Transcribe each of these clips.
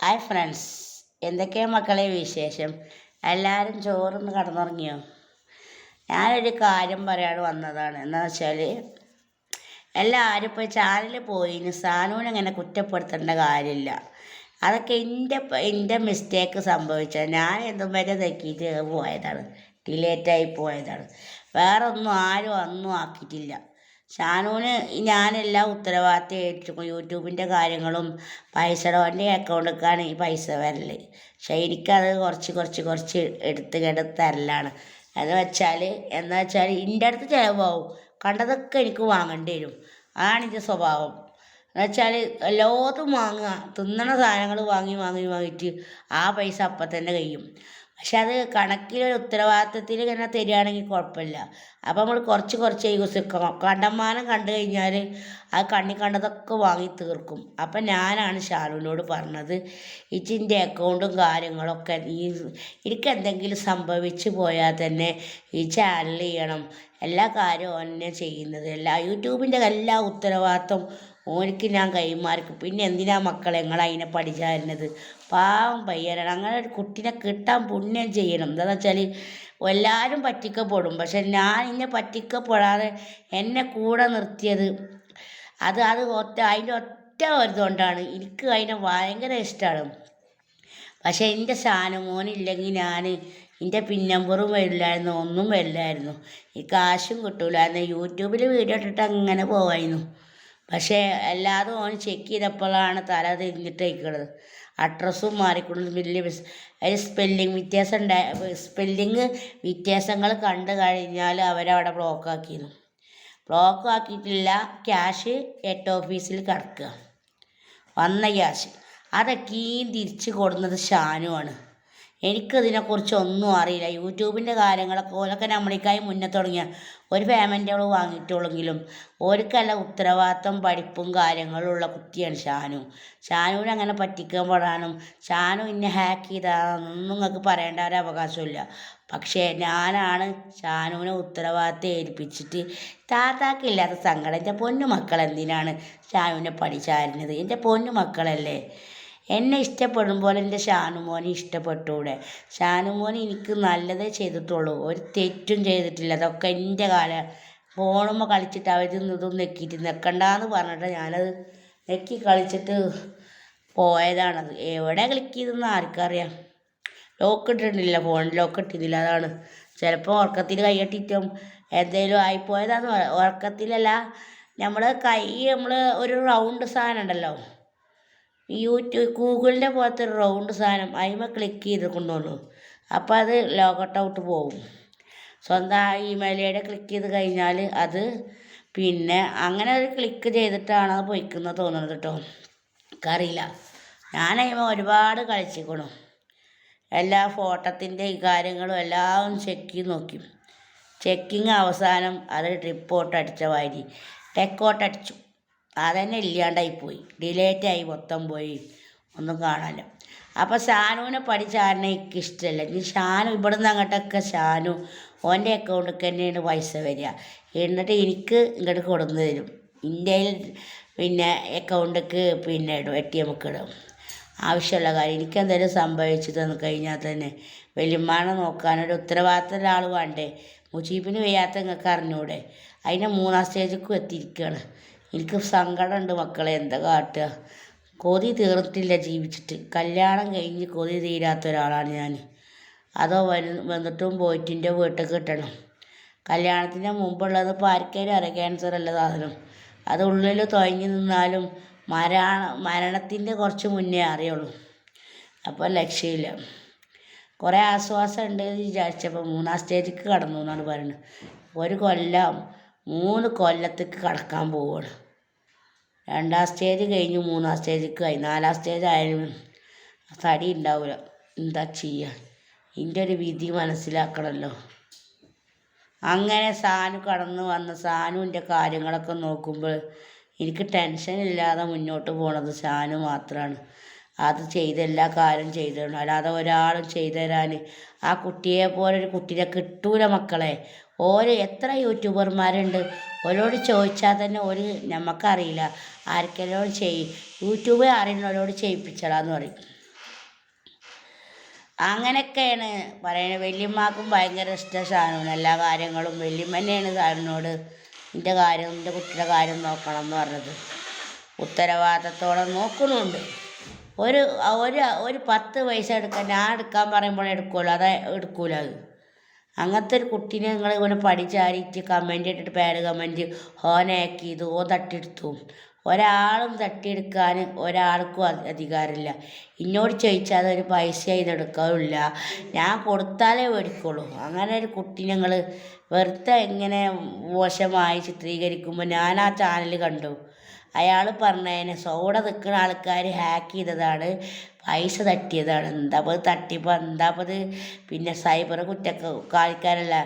Hi friends എന്തൊക്കെയാണ് മക്കളെ വിശേഷം? എല്ലാവരും ചോറിന്ന് കടന്നുറങ്ങിയോ? ഞാനൊരു കാര്യം പറയാൻ വന്നതാണ്. എന്താണെന്ന് വെച്ചാൽ എല്ലാവരും ഇപ്പോൾ ചാനലിൽ പോയി സാനുവിനെ അങ്ങനെ കുറ്റപ്പെടുത്തേണ്ട കാര്യമില്ല. അതൊക്കെ എന്റെ എന്റെ മിസ്റ്റേക്ക് സംഭവിച്ചത് ഞാൻ എന്തും വരെ തെക്കിയിട്ട് പോയതാണ് ഡിലേറ്റായി പോയതാണ്. വേറെ ഒന്നും ആരും ഒന്നും ആക്കിയിട്ടില്ല. ഷാനുവിന് ഞാനെല്ലാ ഉത്തരവാദിത്തം ഏറ്റെടുക്കും. യൂട്യൂബിന്റെ കാര്യങ്ങളും പൈസയുടെ എന്റെ അക്കൗണ്ടിലേക്കാണ് ഈ പൈസ വരൽ പക്ഷേ എനിക്കത് കുറച്ച് കുറച്ച് കുറച്ച് എടുത്ത് കിടത്ത് തരലാണ്. എന്ന് വെച്ചാൽ എന്താ വെച്ചാൽ എന്റെ അടുത്ത് ചിലവാകും കണ്ടതൊക്കെ എനിക്ക് വാങ്ങേണ്ടി വരും. അതാണ് എന്റെ സ്വഭാവം. എന്ന് വെച്ചാൽ എല്ലാതും വാങ്ങുക. തിന്നണ സാധനങ്ങൾ വാങ്ങി വാങ്ങി വാങ്ങിയിട്ട് ആ പൈസ അപ്പം തന്നെ കഴിയും. പക്ഷെ അത് കണക്കിലൊരു ഉത്തരവാദിത്തത്തിൽ ഇങ്ങനെ തരികയാണെങ്കിൽ കുഴപ്പമില്ല. അപ്പം നമ്മൾ കുറച്ച് കുറച്ച് യൂസ് കണ്ടമാനം കണ്ടു കഴിഞ്ഞാൽ ആ കണ്ണി കണ്ടതൊക്കെ വാങ്ങി തീർക്കും. അപ്പം ഞാനാണ് ഷാലുവിനോട് പറഞ്ഞത് ഇച്ചിന്റെ അക്കൗണ്ടും കാര്യങ്ങളൊക്കെ ഈ എനിക്ക് എന്തെങ്കിലും സംഭവിച്ചു പോയാൽ തന്നെ ഈ ചാനൽ ചെയ്യണം. എല്ലാ കാര്യവും തന്നെ ചെയ്യുന്നത്. എല്ലാ യൂട്യൂബിന്റെ എല്ലാ ഉത്തരവാദിത്വം ഓനിക്ക് ഞാൻ കൈമാർക്ക് പിന്നെ എന്തിനാ മക്കളെ നിങ്ങൾ അതിനെ പഠിച്ചായിരുന്നത് പാവം പയ്യനാണ് അങ്ങനെ ഒരു കുട്ടീനെ കിട്ടാൻ പുണ്യം ചെയ്യണം. എന്താണെന്ന് വെച്ചാൽ എല്ലാവരും പറ്റിക്കപ്പെടും. പക്ഷെ ഞാൻ ഇന്നെ പറ്റിക്കപ്പെടാതെ എന്നെ കൂടെ നിർത്തിയത് അത് അത് ഒറ്റ അതിന്റെ ഒറ്റ ഒരിതുകൊണ്ടാണ്. എനിക്ക് അതിനെ ഭയങ്കര ഇഷ്ടമാണ് പക്ഷേ എന്റെ ഷാനുമോനില്ലെങ്കിൽ ഞാൻ എന്റെ പിന്നമ്പറും വരില്ലായിരുന്നു ഒന്നും വരില്ലായിരുന്നു. ഈ കാശും കിട്ടൂലായിരുന്നു. യൂട്യൂബിൽ വീഡിയോ ഇട്ടിട്ട് അങ്ങനെ പോവായിരുന്നു. പക്ഷേ എല്ലാതും ഓൻ ചെക്ക് ചെയ്തപ്പോഴാണ് തല തിരിഞ്ഞിട്ടേക്കണത്. അഡ്രസ്സും മാറിക്കൊണ്ട് വലിയ മിസ് അതിൽ സ്പെല്ലിങ് വ്യത്യാസം ഉണ്ടായ സ്പെല്ലിങ് വ്യത്യാസങ്ങൾ കണ്ടു കഴിഞ്ഞാൽ അവരവിടെ ബ്ലോക്ക് ആക്കിയിരുന്നു ബ്ലോക്ക് ആക്കിയിട്ടില്ല ക്യാഷ് എട്ട് ഓഫീസിൽ കിടക്കുക. വന്ന ക്യാഷ് അതൊക്കെയും തിരിച്ച് കൊടുക്കുന്നത് ഷാനുവാണ്. എനിക്കതിനെക്കുറിച്ച് ഒന്നും അറിയില്ല. യൂട്യൂബിന്റെ കാര്യങ്ങളൊക്കെ ഓലൊക്കെ നമ്മളേക്കായി മുന്നേ തുടങ്ങിയ ഒരു പേയ്മെന്റ് അവൾ വാങ്ങിയിട്ടുള്ളെങ്കിലും ഓർക്കല്ല ഉത്തരവാദിത്തം പഠിപ്പും കാര്യങ്ങളും ഉള്ള കുട്ടിയാണ് ഷാനു. ഷാനുവിനെ അങ്ങനെ പറ്റിക്കാൻ പറ്റിക്കപ്പെടാനും ഷാനു ഇന്നെ ഹാക്ക് ചെയ്താണെന്നൊന്നും നിങ്ങൾക്ക് പറയേണ്ട ഒരു അവകാശമില്ല പക്ഷേ ഞാനാണ് ഷാനുവിനെ ഉത്തരവാദിത്തം ഏൽപ്പിച്ചിട്ട് താത്താക്കില്ലാത്ത സങ്കടം. എന്റെ പൊന്നു മക്കൾ എന്തിനാണ് ഷാനുവിനെ പഠിച്ചായിരുന്നത് എന്റെ പൊന്നു മക്കളല്ലേ? എന്നെ ഇഷ്ടപ്പെടും പോലെ എന്റെ ഷാനുമോനെ ഇഷ്ടപ്പെട്ടൂടെ ഷാനുമോൻ എനിക്ക് നല്ലതേ ചെയ്തിട്ടുള്ളൂ. ഒരു തെറ്റും ചെയ്തിട്ടില്ല. അതൊക്കെ എന്റെ കാലം ഫോണുമ്മ കളിച്ചിട്ട് അവർ ഇതും നെക്കിയിട്ട് നെക്കണ്ടാന്ന് പറഞ്ഞിട്ട് ഞാനത് നെക്കി കളിച്ചിട്ട് പോയതാണത്. എവിടെ ക്ലിക്ക് ചെയ്തെന്ന് ആർക്കറിയാം. ലോക്ക് ഇട്ടിട്ടില്ല ഫോണിൽ ലോക്ക് ഇട്ടിട്ടില്ല. അതാണ്. ചിലപ്പോൾ ഉറക്കത്തിൽ കൈയ്യട്ടിട്ടും എന്തെങ്കിലും ആയിപ്പോയതാന്ന് ഉറക്കത്തിലല്ല നമ്മൾ കൈ നമ്മൾ ഒരു റൗണ്ട് സാധനം ഉണ്ടല്ലോ. യൂട്യൂബ് ഗൂഗിളിന്റെ പോലത്തെ ഒരു റൗണ്ട് സാധനം അതിമ ക്ലിക്ക് ചെയ്ത് കൊണ്ടുവന്നു. അപ്പോൾ അത് ലോഗട്ട് ഔട്ട് പോകും സ്വന്തം ഇമെയിൽ ക്ലിക്ക് ചെയ്ത് കഴിഞ്ഞാൽ അത് പിന്നെ അങ്ങനെ ഒരു ക്ലിക്ക് ചെയ്തിട്ടാണ് അത് പൊയ്ക്കുന്നത് തോന്നുന്നത് കേട്ടോ എനിക്കറിയില്ല. ഞാൻ അതിമ ഒരുപാട് കളിച്ചിരിക്കണു എല്ലാ ഫോട്ടത്തിന്റെ കാര്യങ്ങളും എല്ലാം ചെക്ക് ചെയ്ത് നോക്കി. ചെക്കിങ് അവസാനം അത് റിപ്പോർട്ട് അടിച്ച വാരി ടെക്കോട്ട് അടിച്ചു. അതന്നെ ഇല്ലാണ്ടായിപ്പോയി ഡിലേറ്റായി മൊത്തം പോയി. ഒന്നും കാണാനില്ല. അപ്പോൾ ഷാനുവിനെ പഠിച്ച ആരനെ എനിക്ക് ഇഷ്ടമല്ല ഇനി ഷാനു ഇവിടുന്ന് അങ്ങോട്ടൊക്കെ ഷാനു ഓന്റെ അക്കൗണ്ടിൽ തന്നെയാണ് പൈസ വരിക. എന്നിട്ട് എനിക്ക് ഇങ്ങോട്ട് കൊടുന്നു തരും. ഇന്ത്യയിൽ പിന്നെ അക്കൗണ്ടിലേക്ക് പിന്നെ ഇടും എ ടി ഇടും. ആവശ്യമുള്ള കാര്യം. എനിക്ക് എന്തെങ്കിലും സംഭവിച്ചു തന്നു കഴിഞ്ഞാൽ തന്നെ വലിയമ്മാനെ നോക്കാനൊരു ഉത്തരവാദിത്തമുള്ള ആൾ വേണ്ടേ? മുജീബിന് വയ്യാത്ത നിങ്ങൾക്ക് അറിഞ്ഞൂടെ? അതിന്റെ മൂന്നാം സ്റ്റേജിലേക്കും എത്തിയിരിക്കുകയാണ്. എനിക്ക് സങ്കടമുണ്ട് മക്കളെ എന്താ കാട്ടുക? കൊതി തീർത്തില്ല ജീവിച്ചിട്ട്. കല്യാണം കഴിഞ്ഞ് കൊതി തീരാത്ത ഒരാളാണ് ഞാൻ. അതോ വരു വന്നിട്ടും പോയിട്ടിന്റെ വീട്ടിൽ കിട്ടണം. കല്യാണത്തിന് മുമ്പുള്ളത് ഇപ്പോൾ അറിയാം. ക്യാൻസർ അല്ല സാധനം. അത് ഉള്ളിൽ തുഴഞ്ഞു നിന്നാലും മരണ മരണത്തിന്റെ കുറച്ച് മുന്നേ അറിയുള്ളൂ. അപ്പോൾ ലക്ഷ്യമില്ല. കുറേ ആശ്വാസം ഉണ്ട് എന്ന് വിചാരിച്ചപ്പോൾ മൂന്നാം സ്റ്റേജിക്ക് കടന്നു എന്നാണ് പറയുന്നത്. ഒരു കൊല്ലം മൂന്ന് കൊല്ലത്തേക്ക് കടക്കാൻ പോവുകയാണ്. രണ്ടാം സ്റ്റേജ് കഴിഞ്ഞ് മൂന്നാം സ്റ്റേജിലേക്ക് ആയി. നാലാം സ്റ്റേജ് ആയാലും തടി ഉണ്ടാവില്ല എന്താ ചെയ്യുക ഇതിന്റെ ഒരു വിധി മനസ്സിലാക്കണമല്ലോ അങ്ങനെ സാനു കടന്നു വന്ന് സാനുവിന്റെ കാര്യങ്ങളൊക്കെ നോക്കുമ്പോൾ എനിക്ക് ടെൻഷൻ ഇല്ലാതെ മുന്നോട്ട് പോണത് സാനു മാത്രമാണ് അത് ചെയ്ത എല്ലാ കാര്യം ചെയ്തു തരണം അല്ലാതെ ഒരാളും ചെയ്തു തരാൻ ആ കുട്ടിയെ പോലെ ഒരു കുട്ടീനെ കിട്ടൂല മക്കളെ. ഓരോ എത്ര യൂട്യൂബർമാരുണ്ട്. ഓരോട് ചോദിച്ചാൽ തന്നെ ഒരു നമുക്കറിയില്ല ആർക്കെല്ലാം ചെയ്യും യൂട്യൂബ് അറിയുന്നവരോട് ചെയ്യിപ്പിച്ചടാന്ന് പറയും. അങ്ങനെയൊക്കെയാണ് പറയുന്നത് വല്യമ്മക്കും ഭയങ്കര ഇഷ്ട സാധനമാണ്. എല്ലാ കാര്യങ്ങളും വല്യമ്മ തന്നെയാണ് ഷാനുവിനോട് എന്റെ കാര്യം എന്റെ കുട്ടിയുടെ കാര്യം നോക്കണം എന്ന് പറഞ്ഞത്. ഉത്തരവാദിത്തത്തോടെ നോക്കുന്നുണ്ട്. ഒരു ഒരു ഒരു പത്ത് പൈസ എടുക്കാൻ ഞാൻ എടുക്കാൻ പറയുമ്പോൾ എടുക്കുമല്ലോ അത് എടുക്കൂല അത്. അങ്ങനത്തെ ഒരു കുട്ടീനെ നിങ്ങൾ ഇങ്ങനെ പഠിച്ചാരിയിട്ട് കമന്റ് ഇട്ടിട്ട് പേര് കമന്റ് ഓനാക്കി ഇത് ഓ തട്ടിയെടുത്തു. ഒരാളും തട്ടിയെടുക്കാൻ ഒരാൾക്കും അധികാരമില്ല. എന്നോട് ചോദിച്ചാൽ അതൊരു പൈസ ചെയ്തെടുക്കാറില്ല ഞാൻ കൊടുത്താലേ മേടിക്കുള്ളൂ. അങ്ങനെ ഒരു കുട്ടി ഞങ്ങൾ വെറുതെ എങ്ങനെ മോശമായി ചിത്രീകരിക്കുമ്പോൾ ഞാൻ ആ ചാനൽ കണ്ടു. അയാൾ പറഞ്ഞതിനെ സോഡ നിൽക്കുന്ന ആൾക്കാർ ഹാക്ക് ചെയ്തതാണ്. പൈസ തട്ടിയതാണ്. എന്താ ഇത് തട്ടിപ്പോൾ എന്താ ഇത്? പിന്നെ സൈബർ കുറ്റക്കാർക്കാരല്ല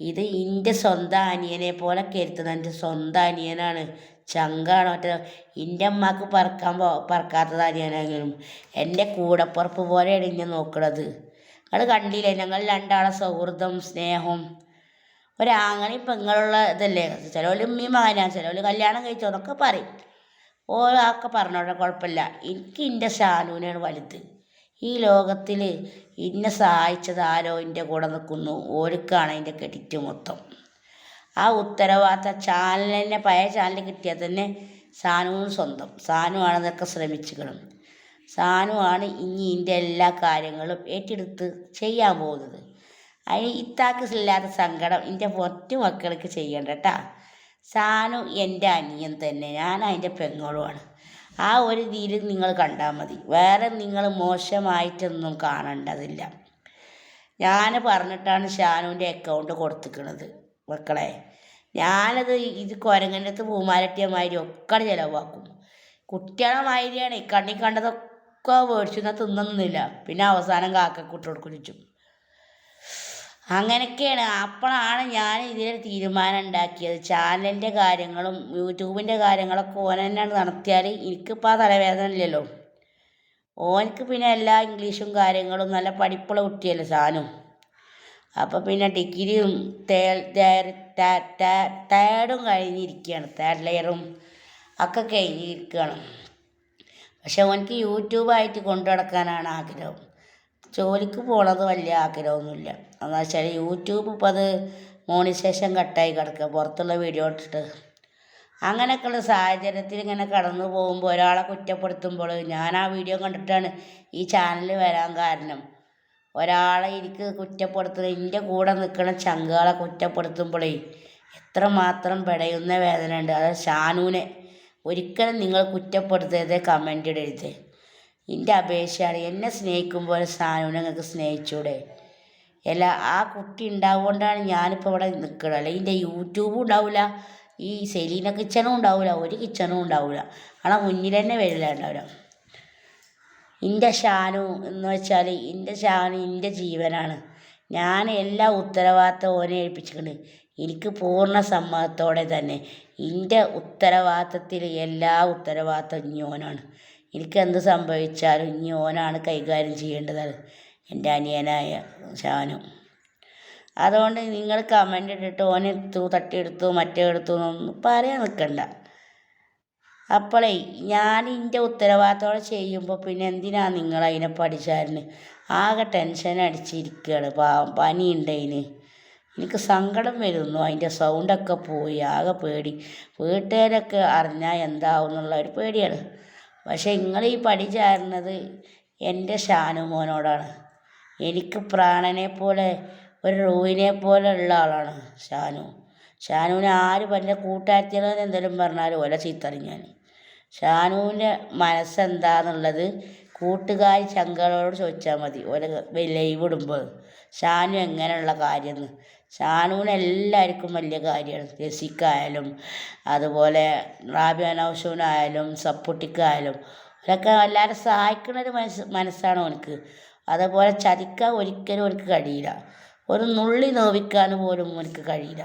ഇത് എന്റെ സ്വന്തം അനിയനെ പോലെ കരുത്തുന്ന എന്റെ സ്വന്തം അനിയനാണ്. ചങ്കാണ് മറ്റേ എന്റെ അമ്മയ്ക്ക് പറക്കാൻ പോ പറക്കാത്തത് അനിയനെങ്കിലും എന്റെ കൂടപ്പുറപ്പ് പോലെയാണ് ഇന്നെ നോക്കണത്. നിങ്ങൾ കണ്ടില്ലേ? ഞങ്ങൾ രണ്ടാളെ സൗഹൃദം സ്നേഹം. ഒരാങ്ങളെയും പെങ്ങളുള്ള ഇതല്ലേ? ചിലവർ ഉമ്മയും മകനാണ് ചിലവർ കല്യാണം കഴിച്ചോന്നൊക്കെ പറയും. ഓരൊക്കെ പറഞ്ഞോളാം കുഴപ്പമില്ല. എനിക്ക് എന്റെ ഷാനുവിനാണ് വലുത്. ഈ ലോകത്തിൽ ഇന്നെ സഹായിച്ചത് ആരോ എന്റെ കൂടെ നിൽക്കുന്നു. ഓർക്കാണ് അതിന്റെ ക്രെഡിറ്റ് മൊത്തം. ആ ഉത്തരവാദിത്ത ചാനലിനെ പഴയ ചാനൽ കിട്ടിയാൽ തന്നെ സാനുവിന് സ്വന്തം. സാനുവാണ് ശ്രമിച്ചുകളും സാനു സാനുവാണ് ഇനി ഇതിന്റെ എല്ലാ കാര്യങ്ങളും ഏറ്റെടുത്ത് ചെയ്യാൻ പോകുന്നത്. അതിന് ഇത്താക്കില്ലാത്ത സങ്കടം എന്റെ ഒറ്റ മക്കൾക്ക് ചെയ്യണ്ട സാനു എന്റെ അനിയൻ തന്നെ. ഞാൻ അതിന്റെ പെങ്ങളുമാണ് ആ ഒരു രീതിയിൽ നിങ്ങൾ കണ്ടാൽ മതി. വേറെ നിങ്ങൾ മോശമായിട്ടൊന്നും കാണേണ്ടതില്ല. ഞാൻ പറഞ്ഞിട്ടാണ് ഷാനുവിന്റെ അക്കൗണ്ട് കൊടുത്തിക്കണത്. മക്കളെ ഞാനത് ഇത് കുരങ്ങന്റെ അടുത്ത് പൂമാലട്ടിയ മാതിരി ഒക്കെ ചിലവാക്കും. കുട്ടികളെ മാതിരിയാണ്. കണ്ണി കണ്ടതൊക്കെ മേടിച്ചു തിന്നുന്നില്ല പിന്നെ അവസാനം കാക്കക്കൂട്ട് കൊടുക്കും അങ്ങനെയൊക്കെയാണ്. അപ്പോഴാണ് ഞാൻ ഇതിനൊരു തീരുമാനം ഉണ്ടാക്കിയത്. ചാനലിന്റെ കാര്യങ്ങളും യൂട്യൂബിന്റെ കാര്യങ്ങളൊക്കെ ഓൻ തന്നെയാണ് നടത്തിയാൽ എനിക്കിപ്പോൾ ആ തലവേദന ഇല്ലല്ലോ. ഓനക്ക് പിന്നെ എല്ലാ ഇംഗ്ലീഷും കാര്യങ്ങളും നല്ല പഠിപ്പുള്ള കുട്ടിയല്ലേ സാനും. അപ്പോൾ പിന്നെ ഡിഗ്രിയും തേർഡും കഴിഞ്ഞിരിക്കുകയാണ്. തേർഡ് ലെയറും ഒക്കെ കഴിഞ്ഞിരിക്കുകയാണ്. പക്ഷെ ഓനക്ക് യൂട്യൂബായിട്ട് കൊണ്ടു നടക്കാനാണ് ആഗ്രഹം. ജോലിക്ക് പോകണത് വലിയ ആഗ്രഹമൊന്നുമില്ല. എന്താ വെച്ചാൽ യൂട്യൂബ് ഇപ്പോൾ അത് മോണിസേഷൻ കട്ടായി കിടക്കുക. പുറത്തുള്ള വീഡിയോ ഇട്ടിട്ട്. അങ്ങനെയൊക്കെയുള്ള സാഹചര്യത്തിൽ ഇങ്ങനെ കടന്നു പോകുമ്പോൾ ഒരാളെ കുറ്റപ്പെടുത്തുമ്പോൾ ഞാൻ ആ വീഡിയോ കണ്ടിട്ടാണ് ഈ ചാനൽ വരാൻ കാരണം. ഒരാളെ എനിക്ക് കുറ്റപ്പെടുത്തുന്ന എന്റെ കൂടെ നിൽക്കുന്ന ചങ്കുകളെ കുറ്റപ്പെടുത്തുമ്പോഴേ എത്രമാത്രം പിടയുന്ന വേദന ഉണ്ട് അത് ഒരിക്കലും നിങ്ങൾ കുറ്റപ്പെടുത്തരുത് കമന്റ് ഇടരുത്. എന്റെ അപേക്ഷയാണ്. എന്നെ സ്നേഹിക്കുമ്പോൾ സാധനം നിങ്ങൾക്ക് സ്നേഹിച്ചൂടെ? അല്ല ആ കുട്ടി ഉണ്ടാവുകൊണ്ടാണ് ഞാനിപ്പോൾ ഇവിടെ നിൽക്കുന്നത് അല്ലെങ്കിൽ എന്റെ യൂട്യൂബും ഉണ്ടാവില്ല ഈ സെലീന കിച്ചണും ഉണ്ടാവില്ല ഒരു കിച്ചണും ഉണ്ടാവില്ല ആളെ മുന്നിൽ തന്നെ വരില്ല ഉണ്ടാവില്ല എന്റെ ഷാനു എന്ന് വെച്ചാൽ എന്റെ ഷാനു എന്റെ ജീവനാണ്. ഞാൻ എല്ലാ ഉത്തരവാദിത്തം ഓനെ ഏൽപ്പിച്ചിട്ടുണ്ട്. എനിക്ക് പൂർണ സമ്മതത്തോടെ തന്നെ. എന്റെ ഉത്തരവാദിത്തത്തിൽ എല്ലാ ഉത്തരവാദിത്തവും ഇനി ഓനാണ്. എനിക്ക് എന്ത് സംഭവിച്ചാലും ഇനി ഓനാണ് കൈകാര്യം ചെയ്യേണ്ടത്. എന്റെ അനിയനായ ഷാനു അതുകൊണ്ട് നിങ്ങൾ കമന്റ് ഇട്ടിട്ട് ഓനെ എടുത്തു തട്ടിയെടുത്തു മറ്റേ എടുത്തു എന്നൊന്നും പറയാൻ നിൽക്കണ്ട. അപ്പോളേ ഞാൻ എന്റെ ഉത്തരവാദിത്തോടെ ചെയ്യുമ്പോൾ പിന്നെ എന്തിനാ നിങ്ങൾ അതിനെ പഠിച്ചാലിന് ആകെ ടെൻഷൻ അടിച്ചിരിക്കുകയാണ്. പാവം അതിന് എനിക്ക് സങ്കടം വരുന്നു. അതിന്റെ സൗണ്ടൊക്കെ പോയി. ആകെ പേടി. വീട്ടുകാരൊക്കെ അറിഞ്ഞാൽ എന്താവും എന്നുള്ള ഒരു പേടിയാണ്. പക്ഷേ നിങ്ങൾ ഈ പടി ചാരുന്നത് എന്റെ ഷാനു മോനോടാണ് എനിക്ക് പ്രാണനെ പോലെ ഒരു റൂഹിനെ പോലെ ഉള്ള ആളാണ് ഷാനു ഷാനുവിനെ ആര് പറഞ്ഞ കൂട്ടാറ്റികളെന്ന് എന്തെങ്കിലും പറഞ്ഞാൽ ഓല ചീത്തറിയും ഞാൻ ഷാനുവിന്റെ മനസ്സെന്താന്നുള്ളത് കൂട്ടുകാർ ചങ്കളോട് ചോദിച്ചാൽ മതി. ഓല ലൈവ് ഇടുമ്പോൾ ഷാനു എങ്ങനെയുള്ള കാര്യമെന്ന് ഷാനുവിന് എല്ലാവർക്കും വലിയ കാര്യമാണ്. ജെസിക്കായാലും അതുപോലെ റാബിയ നൗഷൂനായാലും സപ്പുട്ടിക്കായാലും അവരൊക്കെ എല്ലാവരും സഹായിക്കുന്ന ഒരു മനസ്സ് മനസ്സാണ് അവനക്ക് അതേപോലെ ചതിക്കാൻ ഒരിക്കലും അവനക്ക് കഴിയില്ല. ഒരു നുള്ളി നോവിക്കാൻ പോലും അവനക്ക് കഴിയില്ല.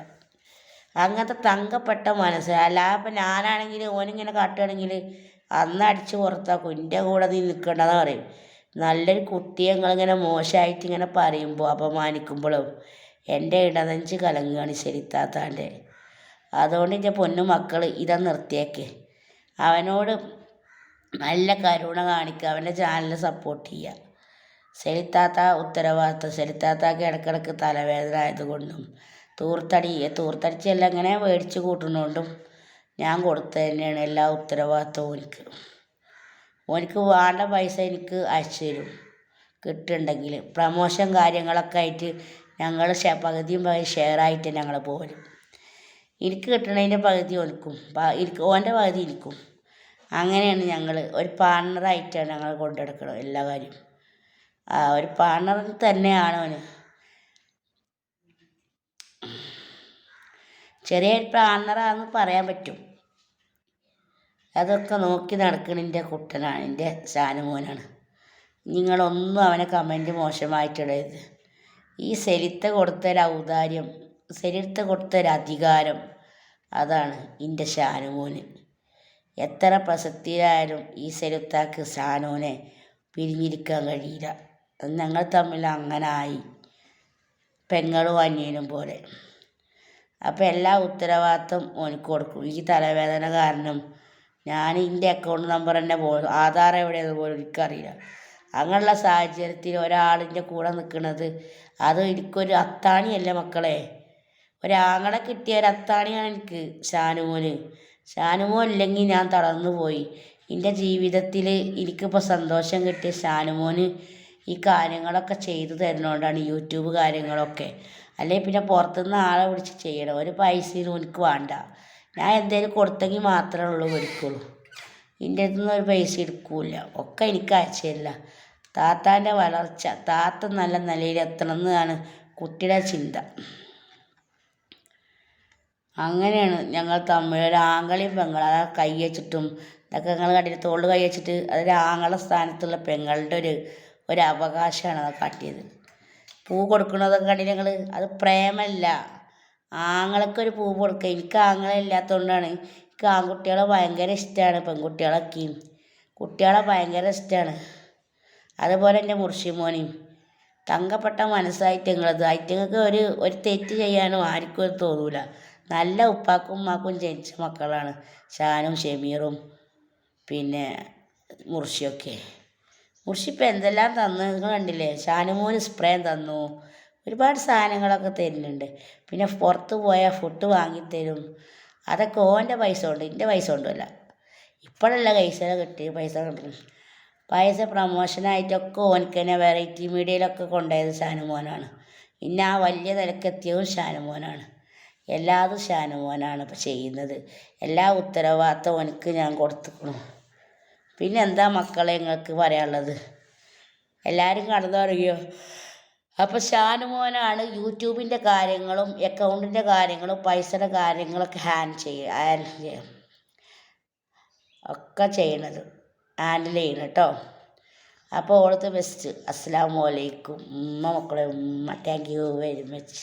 അങ്ങനത്തെ തങ്കപ്പെട്ട മനസ്സ്. അല്ലാതെ ഇപ്പം ഞാനാണെങ്കിൽ ഓനിങ്ങനെ കാട്ടുകയാണെങ്കിൽ അന്ന് അടിച്ച് പുറത്താക്കും എന്റെ കൂടെ നീ നിൽക്കേണ്ടതെന്ന് പറയും. നല്ലൊരു കുട്ടിയെ നിങ്ങളിങ്ങനെ മോശമായിട്ട് ഇങ്ങനെ പറയുമ്പോൾ അപമാനിക്കുമ്പോഴും എന്റെ ഇടനെഞ്ച് കലങ്ങുകയാണ് ശരിത്താത്താന്റെ. അതുകൊണ്ട് എന്റെ പൊന്നു മക്കൾ ഇതാ നിർത്തിയേക്ക്. അവനോട് നല്ല കരുണ കാണിക്കുക അവന്റെ ചാനൽ സപ്പോർട്ട് ചെയ്യുക. സെലിത്താത്ത ഉത്തരവാദിത്വം. സെലിത്താത്താക്ക് ഇടക്കിടക്ക് തലവേദന ആയതുകൊണ്ടും തൂർത്തടി തൂർത്തടിച്ചെല്ലാം ഇങ്ങനെ മേടിച്ച് കൂട്ടുന്നതുകൊണ്ടും ഞാൻ കൊടുത്തു തന്നെയാണ് എല്ലാ ഉത്തരവാദിത്വവും എനിക്ക്. ഓനിക്ക് വേണ്ട പൈസ എനിക്ക് അയച്ചു തരും. കിട്ടുന്നുണ്ടെങ്കിൽ പ്രമോഷൻ കാര്യങ്ങളൊക്കെ ആയിട്ട് ഞങ്ങൾ പകുതിയും പകുതി ഷെയറായിട്ട് ഞങ്ങൾ പോരും. എനിക്ക് കിട്ടണതിന്റെ പകുതി ഓനിക്കും എനിക്ക് ഓന്റെ പകുതി ഇരിക്കും അങ്ങനെയാണ് ഞങ്ങൾ ഒരു പാർട്ണറായിട്ടാണ് ഞങ്ങൾ കൊണ്ടു നടക്കുന്നത് എല്ലാ കാര്യവും ഒരു പാർട്ണർ തന്നെയാണ് അവന് ചെറിയ പാർട്ണറാണെന്ന് പറയാൻ പറ്റും. അതൊക്കെ നോക്കി നടക്കണ എന്റെ കുട്ടനാണ് എന്റെ സാനുമോനാണ്. നിങ്ങളൊന്നും അവനെ കമന്റ് മോശമായിട്ടിടരുത്. ഈ സെലിത്ത കൊടുത്തൊരു ഔദാര്യം സെലിത്ത കൊടുത്തൊരു അധികാരം അതാണ് എന്റെ ഷാനുമോന്. എത്ര പ്രസക്തിയിലായാലും ഈ സെലുത്താക്ക് ഷാനുവിനെ പിരിഞ്ഞിരിക്കാൻ കഴിയില്ല. ഞങ്ങൾ തമ്മിൽ അങ്ങനെ ആയി പെങ്ങളും അന്യനും പോലെ. അപ്പോൾ എല്ലാ ഉത്തരവാദിത്വം ഓനിക്ക് കൊടുക്കും. ഈ തലവേദന കാരണം ഞാൻ എന്റെ അക്കൗണ്ട് നമ്പർ തന്നെ പോലും ആധാർ എവിടെയെന്ന് പോലും എനിക്കറിയില്ല. അങ്ങനെയുള്ള സാഹചര്യത്തിൽ ഒരാളിന്റെ കൂടെ നിൽക്കുന്നത് അത് എനിക്കൊരു അത്താണിയല്ല മക്കളെ. ഒരാങ്ങളെ കിട്ടിയ ഒരു അത്താണിയാണ് എനിക്ക് ഷാനുമോന്. ഷാനുമോൻ ഇല്ലെങ്കിൽ ഞാൻ തളർന്നു പോയി. എന്റെ ജീവിതത്തിൽ എനിക്കിപ്പോൾ സന്തോഷം കിട്ടിയ ഷാനുമോന് ഈ കാര്യങ്ങളൊക്കെ ചെയ്തു തരുന്നതുകൊണ്ടാണ് യൂട്യൂബ് കാര്യങ്ങളൊക്കെ. അല്ലെങ്കിൽ പിന്നെ പുറത്തുനിന്ന് ആളെ വിളിച്ച് ചെയ്യണം. ഒരു പൈസയും എനിക്ക് വേണ്ട. ഞാൻ എന്തെങ്കിലും കൊടുത്തെങ്കിൽ മാത്രമേ ഉള്ളൂ മേടിക്കുള്ളൂ എന്റെ അടുത്തുനിന്ന് ഒരു പൈസ എടുക്കില്ല ഒക്കെ എനിക്ക് അയച്ചു താത്താന്റെ വളർച്ച. താത്ത നല്ല നിലയിൽ എത്തണം എന്നാണ് കുട്ടിയുടെ ചിന്ത. അങ്ങനെയാണ് ഞങ്ങൾ തമ്മിൽ ഒരു ആങ്ങളെയും പെങ്ങൾ ആ കൈ വെച്ചിട്ടും ഇതൊക്കെ ഞങ്ങൾ കണ്ടിട്ട് തോളിൽ കൈ വെച്ചിട്ട് അതൊരു ആങ്ങളെ സ്ഥാനത്തുള്ള പെങ്ങളുടെ ഒരു ഒരു അവകാശമാണ് അത് കാട്ടിയത്. പൂ കൊടുക്കുന്നതൊക്കെ കണ്ടിട്ട് ഞങ്ങൾ അത് പ്രേമല്ല ആങ്ങളൊക്കെ ഒരു പൂ കൊടുക്കുക. എനിക്ക് ആങ്ങളെ ഇല്ലാത്തതുകൊണ്ടാണ് എനിക്ക് ആൺകുട്ടികളെ ഭയങ്കര ഇഷ്ടമാണ് പെൺകുട്ടികളൊക്കെയും. കുട്ടികളെ ഭയങ്കര ഇഷ്ടമാണ് അതുപോലെ എന്റെ മുർഷിമോനെയും. തങ്കപ്പെട്ട മനസ്സായിട്ട് നിങ്ങളത് അയിറ്റങ്ങൾക്ക് ഒരു ഒരു തെറ്റ് ചെയ്യാനും ആർക്കും തോന്നൂല. നല്ല ഉപ്പാക്കും ഉമ്മാക്കും ജനിച്ച മക്കളാണ്. ഷാനും ഷെമീറും പിന്നെ മുർഷിയൊക്കെ. മുർഷി ഇപ്പം എന്തെല്ലാം തന്നു നിങ്ങൾ കണ്ടില്ലേ? ഷാനുമോന് സ്പ്രേ തന്നു. ഒരുപാട് സാധനങ്ങളൊക്കെ തരുന്നുണ്ട്. പിന്നെ പുറത്ത് പോയാൽ ഫുഡ് വാങ്ങിത്തരും അതൊക്കെ ഓന്റെ പൈസ കൊണ്ട് എന്റെ പൈസ കൊണ്ടുമല്ല ഇപ്പോഴല്ല പൈസ കിട്ടിയ പൈസ കൊണ്ട് പൈസ പ്രമോഷനായിട്ടൊക്കെ ഓനക്ക് തന്നെ വെറൈറ്റി മീഡിയയിലൊക്കെ കൊണ്ടുപോയത് ഷാനുമോനാണ്. പിന്നെ ആ വലിയ നിലക്കെത്തിയതും ഷാനുമോനാണ്. എല്ലാതും ഷാനുമോനാണ് ഇപ്പം ചെയ്യുന്നത്. എല്ലാ ഉത്തരവാദിത്തം ഓനക്ക് ഞാൻ കൊടുത്തുക്കണു പിന്നെ എന്താ മക്കളെ നിങ്ങൾക്ക് പറയാനുള്ളത്? എല്ലാവരും കടന്നു പറയുകയോ അപ്പോൾ ഷാനുമോനാണ് യൂട്യൂബിന്റെ കാര്യങ്ങളും അക്കൗണ്ടിന്റെ കാര്യങ്ങളും പൈസയുടെ കാര്യങ്ങളൊക്കെ ഹാൻഡ് ചെയ്യുക ഹാൻഡിൽ ചെയ്യും ഒക്കെ ചെയ്യണത്. ഹാൻഡിൽ ചെയ്യണം കേട്ടോ അപ്പോൾ ദി ബെസ്റ്റ് അസ്സാം വലൈക്കും ഉമ്മ മക്കളെ ഉമ്മ. Thank you very much